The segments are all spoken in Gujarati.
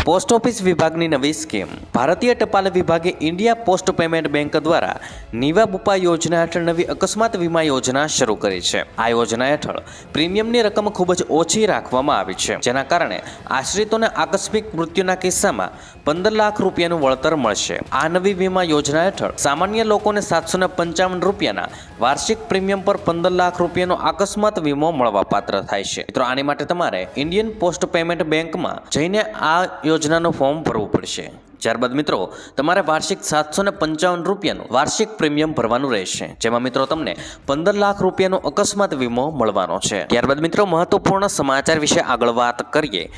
પોસ્ટ ઓફિસ વિભાગની નવી સ્કીમ. ભારતીય ટપાલ વિભાગે ઇન્ડિયા પોસ્ટ પેમેન્ટ બેંક દ્વારા નીવા બુપા યોજના હેઠળ નવી અકસ્માત વીમા યોજના શરૂ કરી છે. આ યોજના હેઠળ પ્રીમિયમની રકમ ખૂબ જ ઓછી રાખવામાં આવી છે, જેના કારણે આશ્રિતોને આકસ્મિક મૃત્યુના કિસ્સામાં પંદર લાખ રૂપિયાનું વળતર મળશે. આ નવી વીમા યોજના હેઠળ સામાન્ય લોકોને સાતસો પંચાવન રૂપિયાના વાર્ષિક પ્રીમિયમ પર પંદર લાખ રૂપિયાનો અકસ્માત વીમો મળવાપાત્ર થાય છે. મિત્રો, આની માટે તમારે ઇન્ડિયન પોસ્ટ પેમેન્ટ બેંકમાં જઈને આ યોજનાનું ફોર્મ ભરવું પડશે. ત્યારબાદ મિત્રો, તમારે વાર્ષિક સાતસો ને પંચાવન રૂપિયાનું વાર્ષિક પ્રીમિયમ ભરવાનું રહેશે. જેમાં મિત્રો તમને પંદર લાખ રૂપિયાનો અકસ્માત વીમો મળવાનો છે. ત્યારબાદ મિત્રો, મહત્વપૂર્ણ સમાચાર વિશે આગળ વાત કરીએ.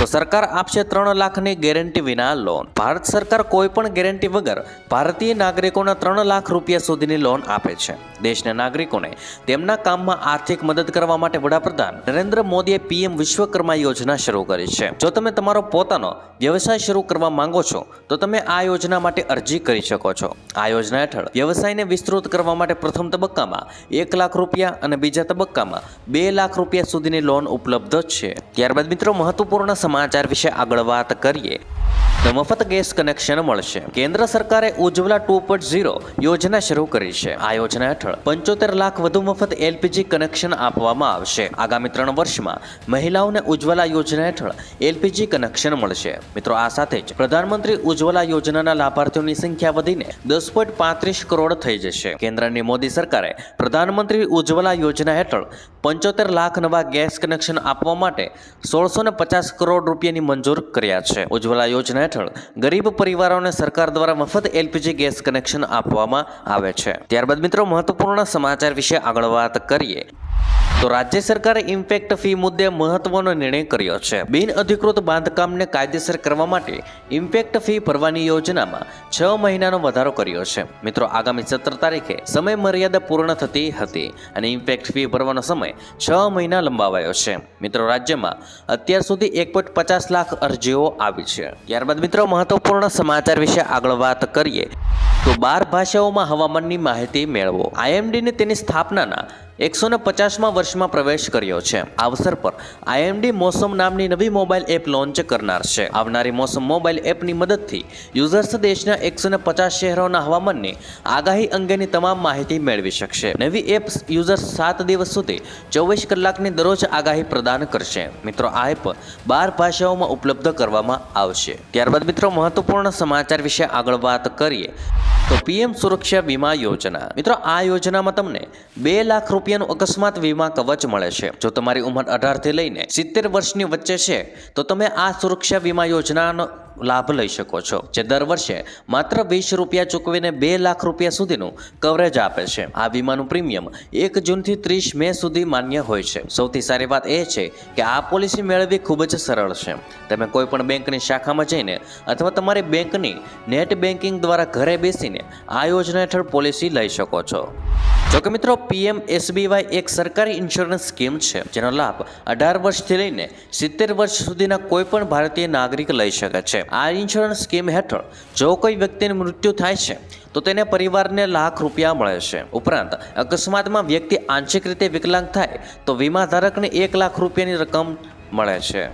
તો સરકાર આપશે ત્રણ લાખની ગેરંટી વિના લોન. ભારત સરકાર કોઈ પણ ગેરંટી વગર ભારતીય નાગરિકોના ત્રણ લાખ રૂપિયા સુધીની લોન આપે છે. દેશના નાગરિકોને તેમના કામમાં આર્થિક મદદ કરવા માટે વડાપ્રધાન નરેન્દ્ર મોદીએ પીએમ વિશ્વકર્મા યોજના શરૂ કરી છે. જો તમે તમારો પોતાનો વ્યવસાય શરૂ કરવા માંગો છો, તો તમે આ યોજના માટે અરજી કરી શકો છો. આ યોજના હેઠળ વ્યવસાયને વિસ્તૃત કરવા માટે પ્રથમ તબક્કામાં એક લાખ રૂપિયા અને બીજા તબક્કામાં બે લાખ રૂપિયા સુધીની લોન ઉપલબ્ધ છે. ત્યારબાદ મિત્રો, મહત્વપૂર્ણ સમાચાર વિશે આગળ વાત કરીએ. મફત ગેસ કનેક્શન મળશે. કેન્દ્ર સરકારે ઉજ્જવલા ટુ યોજના શરૂ કરી છે. આ યોજના હેઠળ પંચોતેર લાખ વધુ મફત એલપીજી કનેક્શન આપવામાં આવશે. આગામી ત્રણ વર્ષમાં મહિલાઓને ઉજ્જવલા યોજના હેઠળ એલપીજી કનેક્શન મળશે. મિત્રો, આ સાથે જ પ્રધાનમંત્રી ઉજ્જવલા યોજનાના લાભાર્થીઓની સંખ્યા વધીને દસ પોઈન્ટ પાંત્રીસ કરોડ થઈ જશે. કેન્દ્રની મોદી સરકારે પ્રધાનમંત્રી ઉજ્જવલા યોજના હેઠળ પંચોતેર લાખ નવા ગેસ કનેક્શન આપવા માટે સોળસો પચાસ કરોડ રૂપિયાની મંજૂર કર્યા છે. ઉજ્જવલા યોજના હેઠળ ગરીબ પરિવારોને સરકાર દ્વારા મફત એલપીજી ગેસ કનેક્શન આપવામાં આવે છે. ત્યારબાદ મિત્રો મહત્વપૂર્ણ સમાચાર વિશે આગળ વાત કરીએ. તો રાજ્ય સરકારે ઇમ્પેક્ટ ફી મુદ્દે મહત્વનો નિર્ણય કર્યો છે. બિન અધિકૃત બાંધકામને કાયદેસર કરવા માટે ઇમ્પેક્ટ ફી ભરવાની યોજનામાં છ મહિનાનો વધારો કર્યો છે. મિત્રો, આગામી સત્તર તારીખે સમય મર્યાદા પૂર્ણ થતી હતી અને ઇમ્પેક્ટ ફી ભરવાનો સમય છ મહિના લંબાવાયો છે. મિત્રો, રાજ્યમાં અત્યાર સુધી એક પોઈન્ટ પચાસ લાખ અરજીઓ આવી છે. ત્યારબાદ મિત્રો, મહત્વપૂર્ણ સમાચાર વિશે આગળ વાત કરીએ. તો બાર ભાષાઓમાં હવામાનની માહિતી મેળવો. આઈએમડીને તેની સ્થાપનાના એકસો ને પચાસમાં વર્ષમાં પ્રવેશ કર્યો છે. અવસર પર આઈએમડી મોસમ નામની નવી મોબાઈલ એપ લોન્ચ કરનાર છે. આવનારી મોસમ મોબાઈલ એપની મદદથી યુઝર્સ દેશના એકસો ને પચાસ શહેરોના હવામાનની આગાહી અંગેની તમામ માહિતી મેળવી શકશે. નવી એપ યુઝર્સ સાત દિવસ સુધી ચોવીસ કલાકની દરરોજ આગાહી પ્રદાન કરશે. મિત્રો, આ એપ બાર ભાષાઓમાં ઉપલબ્ધ કરવામાં આવશે. ત્યારબાદ મિત્રો, મહત્વપૂર્ણ સમાચાર વિશે આગળ વાત કરીએ. તો પીએમ સુરક્ષા વીમા યોજના. મિત્રો, આ યોજનામાં તમને બે લાખ રૂપિયાનું અકસ્માત વીમા કવચ મળે છે. જો તમારી ઉંમર અઢારથી લઈને સિત્તેર વર્ષની વચ્ચે છે, તો તમે આ સુરક્ષા વીમા યોજનાનો લાભ લઈ શકો છો, જે દર વર્ષે માત્ર વીસ રૂપિયા ચૂકવીને બે લાખ રૂપિયા સુધીનું કવરેજ આપે છે. આ વીમાનું પ્રીમિયમ એક જૂનથી ત્રીસ મે સુધી માન્ય હોય છે. સૌથી સારી વાત એ છે કે આ પોલિસી મેળવવી ખૂબ જ સરળ છે. તમે કોઈ પણ બેંકની શાખામાં જઈને અથવા તમારી બેંકની નેટ બેન્કિંગ દ્વારા ઘરે બેસીને આ યોજના હેઠળ પોલિસી લઈ શકો છો. જોકે મિત્રો, પીએમ એસબીવાય એક સરકારી ઇન્સ્યોરન્સ સ્કીમ છે, જેનો લાભ અઢાર વર્ષથી લઈને સિત્તેર વર્ષ સુધીના કોઈ પણ ભારતીય નાગરિક લઈ શકે છે. આ ઇન્સ્યોરન્સ સ્કીમ હેઠળ જો કોઈ વ્યક્તિનું મૃત્યુ થાય છે, તો તેને પરિવારને લાખ રૂપિયા મળે છે. ઉપરાંત, અકસ્માતમાં વ્યક્તિ આંશિક રીતે વિકલાંગ થાય, તો વીમા ધારકને એક લાખ રૂપિયાની રકમ મળે છે.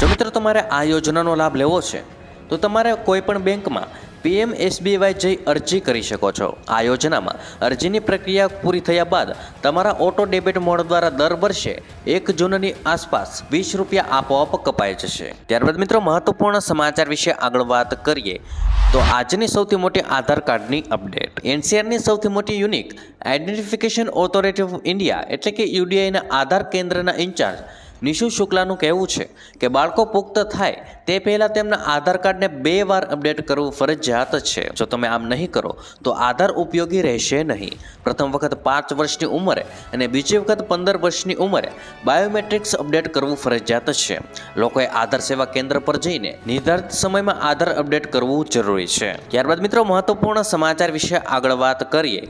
જો મિત્રો, તમારે આ યોજનાનો લાભ લેવો છે, તો તમારે કોઈ પણ બેંકમાં પીએમ એસબીવાય જઈ અરજી કરી શકો છો. આ યોજનામાં અરજીની પ્રક્રિયા પૂરી થયા બાદ તમારા ઓટો ડેબિટ મોડ દ્વારા દર વર્ષે એક જૂનની આસપાસ વીસ રૂપિયા આપોઆપ કપાઈ જશે. ત્યારબાદ મિત્રો મહત્વપૂર્ણ સમાચાર વિશે આગળ વાત કરીએ તો આજની સૌથી મોટી આધાર કાર્ડની અપડેટ. એનસીઆરની સૌથી મોટી unique identification authority of India એટલે કે યુડીઆઈના આધાર કેન્દ્રના ઇન્ચાર્જ નિશુ શુક્લાનું કહેવું છે કે બાળકો પુખ્ત થાય તે પહેલાં તેમના આધાર કાર્ડને બે વાર અપડેટ કરવું ફરજિયાત છે. જો તમે આમ નહીં કરો, તો આધાર ઉપયોગી રહેશે નહીં. પ્રથમ વખત પાંચ વર્ષની ઉંમરે અને બીજી વખત પંદર વર્ષની ઉંમરે બાયોમેટ્રિક્સ અપડેટ કરવું ફરજિયાત છે. લોકોએ આધાર સેવા કેન્દ્ર પર જઈને નિર્ધારિત સમયમાં આધાર અપડેટ કરવું જરૂરી છે. ત્યારબાદ મિત્રો, મહત્વપૂર્ણ સમાચાર વિશે આગળ વાત કરીએ.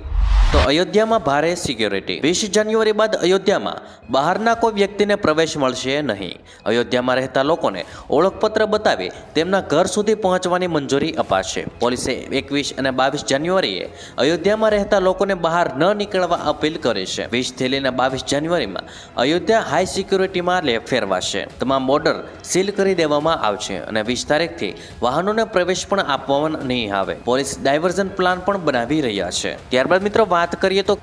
તો અયોધ્યામાં ભારે સિક્યોરિટી વીસ જાન્યુઆરી બાદ અયોધ્યામાં બહારના કોઈ વ્યક્તિને પ્રવેશ મળશે નહીં. અયોધ્યામાં રહેતા લોકોને ઓળખપત્ર બતાવી તેમના ઘર સુધી પહોંચવાની મંજૂરી અપાશે. પોલીસે એકવીસ અને બાવીસ જાન્યુઆરીએ અયોધ્યામાં રહેતા લોકોને બહાર ન નીકળવા અપીલ કરી છે. વીસથી લઈને બાવીસ જાન્યુઆરીમાં અયોધ્યા હાઈ સિક્યુરિટીમાં લે ફેરવાશે. તમામ બોર્ડર સીલ કરી દેવામાં આવશે અને વીસ તારીખથી વાહનોને પ્રવેશ પણ આપવામાં નહીં આવે. પોલીસ ડાયવર્ઝન પ્લાન પણ બનાવી રહ્યા છે. ત્યારબાદ મિત્રો વાત કરીએ તો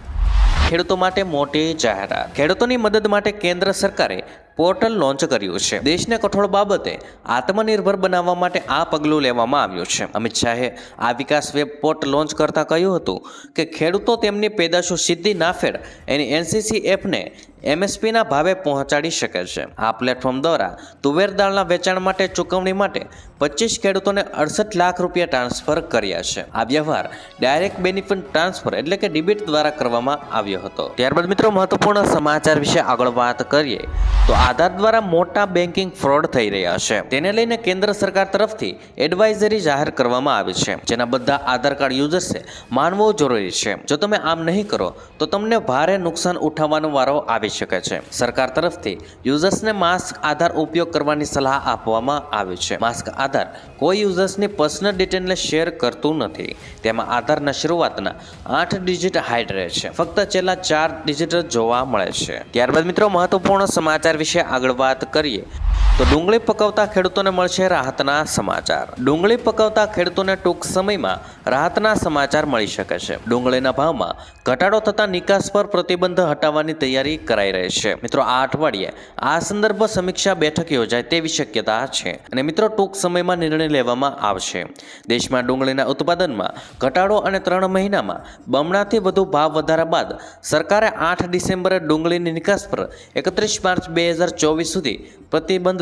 ખેડૂતો માટે મોટી જાહેરાત. ખેડૂતોની મદદ માટે કેન્દ્ર સરકારે પોર્ટલ લોન્ચ કર્યું છે. દેશને કઠોળ બાબતે આત્મનિર્ભર બનાવવા માટે આ પગલું લેવામાં આવ્યું છે. અમિત શાહે આ વિકાસ વેબ પોર્ટ લોન્ચ કરતા કહ્યું હતું કે ખેડૂતો તેમની પેદાશો સીધી નાફેડ એની એનસીસી એપને એમએસપીના ભાવે પહોંચાડી શકે છે. આ પ્લેટફોર્મ દ્વારા તુવેર દાળના વેચાણ માટે ચૂકવણી માટે પચીસ ખેડૂતોને અડસઠ લાખ રૂપિયા ટ્રાન્સફર કર્યા છે. આ વ્યવહાર ડાયરેક્ટ બેનિફિટ ટ્રાન્સફર એટલે કે ડિબિટ દ્વારા કરવામાં આવ્યો હતો. ત્યારબાદ મિત્રો મહત્વપૂર્ણ સમાચાર વિશે આગળ વાત કરીએ તો આધાર દ્વારા મોટા બેન્કિંગ ફ્રોડ થઈ રહ્યા છે. તેને લઈને કેન્દ્ર સરકાર તરફથી એડવાઇઝરી જાહેર કરવામાં આવી છે. જેના બધા આધાર કાર્ડ યુઝર્સે માનવો જરૂરી છે. જો તમે આમ નહીં કરો, તો તમને ભારે નુકસાન ઉઠાવવાનો વારો આવી શકે છે. સરકાર તરફથી યુઝર્સને માસ્ક આધાર ઉપયોગ કરવાની સલાહ આપવામાં આવી છે. માસ્ક આધાર કોઈ યુઝર્સની પર્સનલ ડિટેલને શેર કરતું નથી. તેમાં આધારના શરૂઆતના આઠ ડિજિટ હાઇડ રહે છે. ફક્ત છેલ્લા ચાર ડિજિટ જોવા મળે છે. ત્યારબાદ મિત્રો, મહત્વપૂર્ણ સમાચાર વિશે આગળ વાત કરીએ. તો ડુંગળી પકવતા ખેડૂતોને મળશે રાહતના સમાચાર. ડુંગળી પકવતા ખેડૂતોને ટૂંક સમયમાં રાહતના સમાચાર મળી શકે છે. ડુંગળીના ભાવમાં ઘટાડો થતા નિકાસ પર પ્રતિબંધ હટાવવાની તૈયારી કરાઈ રહી છે. મિત્રો, આ અઠવાડિયે આ સંદર્ભ સમીક્ષા બેઠક યોજાય તેવી શક્યતા છે અને મિત્રો, ટૂંક સમયમાં નિર્ણય લેવામાં આવશે. દેશમાં ડુંગળીના ઉત્પાદનમાં ઘટાડો અને ત્રણ મહિનામાં બમણાથી વધુ ભાવ વધારા બાદ સરકારે આઠ ડિસેમ્બરે ડુંગળીની નિકાસ પર એકત્રીસ માર્ચ બે હજાર ચોવીસ સુધી પ્રતિબંધ